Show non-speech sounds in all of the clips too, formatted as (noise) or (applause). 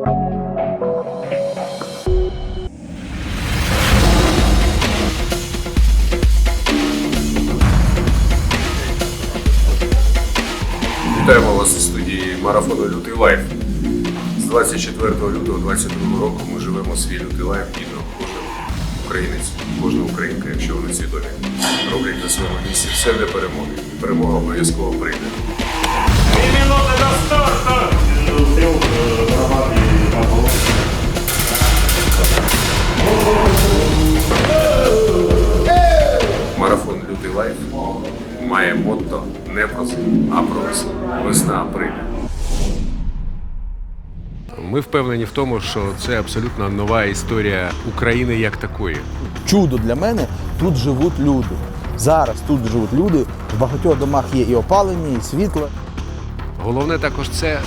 Вітаємо вас у студії марафону Лютий Лайф. З 24 лютого 2022 року ми живемо свій лютий лайф гідно кожен українець, кожна українка, якщо вони свідомі, роблять на своєму місці все для перемоги. Перемога обов'язково прийде. Лайф має мотто не про зим, а про весну. Весна прийде. Ми впевнені в тому, що це абсолютно нова історія України як такої. чудо для мене тут живуть люди. Зараз тут живуть люди. В багатьох домах є і опалення, і світло. Головне також це е,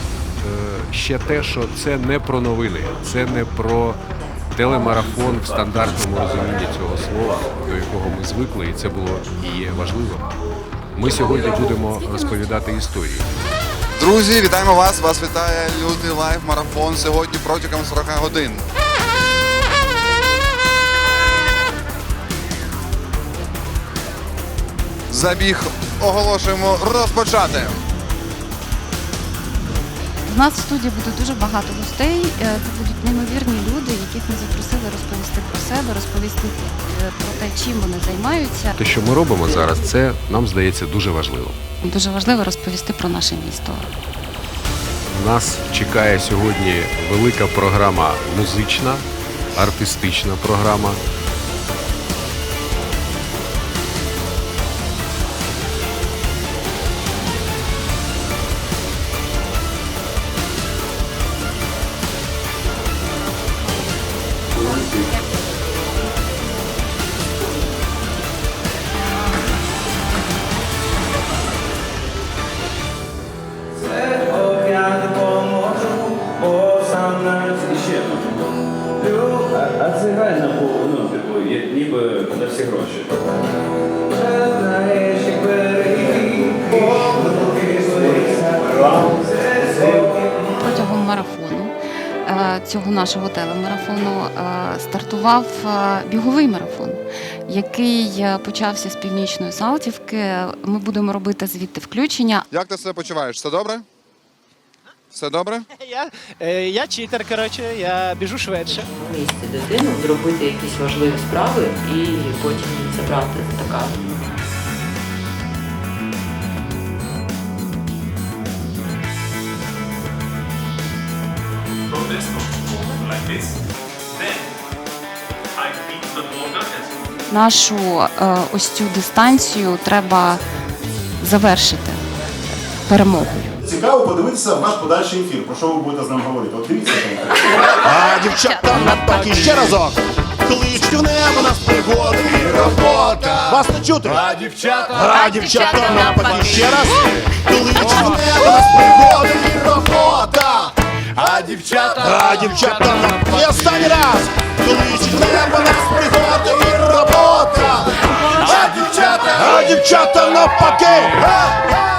ще те, що це не про новини, це не про телемарафон в стандартному розумінні цього слова, до якого ми звикли, і це було і є важливо. Ми сьогодні будемо розповідати історії. Друзі, вітаємо вас! Вас вітає лютий лайв марафон сьогодні протягом 40 годин. Забіг оголошуємо розпочати. У нас в студії буде дуже багато гостей. Це будуть неймовірні люди, яких ми запросили розповісти про себе, розповісти е, про те, чим вони займаються. Те, що ми робимо зараз, це нам здається дуже важливо. Дуже важливо розповісти про наше місто. Нас чекає сьогодні велика програма музична, артистична програма. Ніби за всі гроші. Протягом марафону е, цього нашого телемарафону е, стартував е, біговий марафон, який почався з північної Салтівки. Ми будемо робити звідти включення. Як ти себе почуваєш? Все добре? Все добре? (laughs) Я, е, я читер, коротше, я біжу швидше. місці дитину, зробити якісь важливі справи і потім забрати така. Нашу е, ось цю дистанцію треба завершити перемогою. Цікаво подивитися ваш подальший ефір. Про що ви будете з ним говорити? От дивіться там. А дівчата навпаки ще разок. Кличуть в небо нас пригоди і робота. Вас не чути. А дівчата, а дівчата навпаки ще раз. Кличуть в небо нас пригоди і робота. А дівчата, а дівчата навпаки. І останній раз. Кличуть в небо нас пригоди і робота. А дівчата, а дівчата навпаки. Га, га.